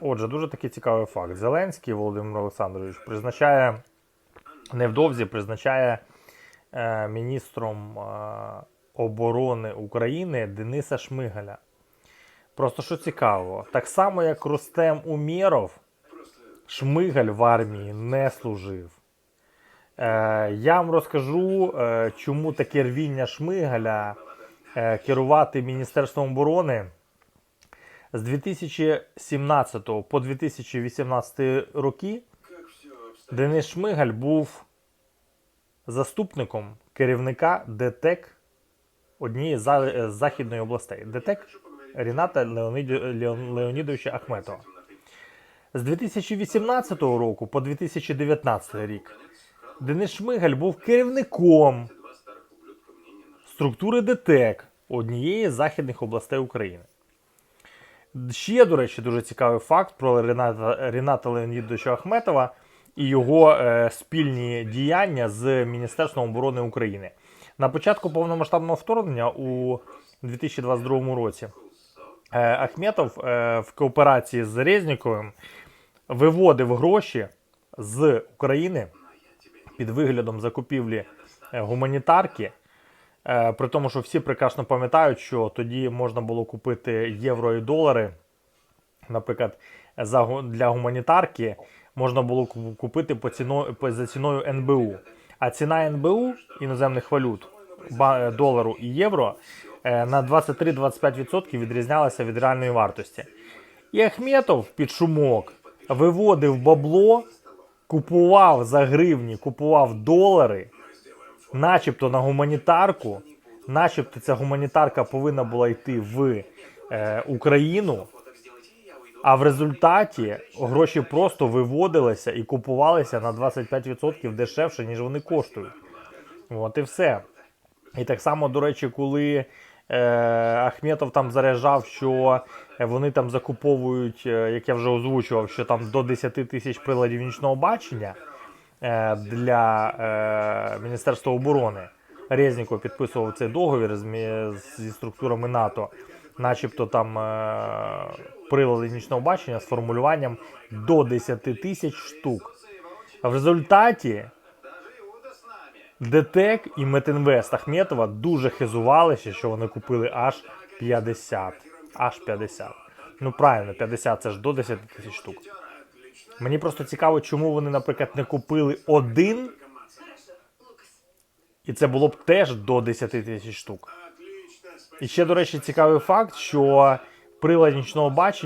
Отже, дуже такий цікавий факт. Зеленський Володимир Олександрович призначає невдовзі призначає е, міністром е, оборони України Дениса Шмигаля. Просто що цікаво, так само як Рустем Умєров, Шмигаль в армії не служив. Е, я вам розкажу, е, чому таке рвіння Шмигаля е, керувати Міністерством оборони з 2017 по 2018 роки Денис Шмигаль був заступником керівника ДТЕК однієї з західної областей. ДТЕК Ріната Леонідовича Ахметова. З 2018 року по 2019 рік Денис Шмигаль був керівником структури ДТЕК однієї з західних областей України. Ще, до речі, дуже цікавий факт про Рената, Рената Леонідовича Ахметова і його е, спільні діяння з Міністерством оборони України. На початку повномасштабного вторгнення у 2022 році е, Ахметов е, в кооперації з Резніковим виводив гроші з України під виглядом закупівлі е, гуманітарки. Е, При тому, що всі прекрасно пам'ятають, що тоді можна було купити євро і долари. Наприклад, за, для гуманітарки можна було ку- купити по ціно, по, за ціною НБУ. А ціна НБУ іноземних валют, долару і євро е, на 23-25% відрізнялася від реальної вартості. І Ахметов під шумок виводив бабло, купував за гривні, купував долари, начебто на гуманітарку, начебто ця гуманітарка повинна була йти в е, Україну, а в результаті гроші просто виводилися і купувалися на 25% дешевше, ніж вони коштують. От і все. І так само, до речі, коли е, Ахметов там заряджав, що вони там закуповують, е, як я вже озвучував, що там до 10 тисяч приладів нічного бачення для е, Міністерства оборони. Резніков підписував цей договір зі структурами НАТО, начебто там е, прилади нічного бачення з формулюванням до 10 тисяч штук. В результаті ДТЕК і Метинвест Ахметова дуже хизувалися, що вони купили аж 50. Аж 50. Ну правильно, 50 це ж до 10 тисяч штук. Мені просто цікаво, чому вони, наприклад, не купили один, і це було б теж до 10 тисяч штук. І ще, до речі, цікавий факт, що прилад нічного бачення.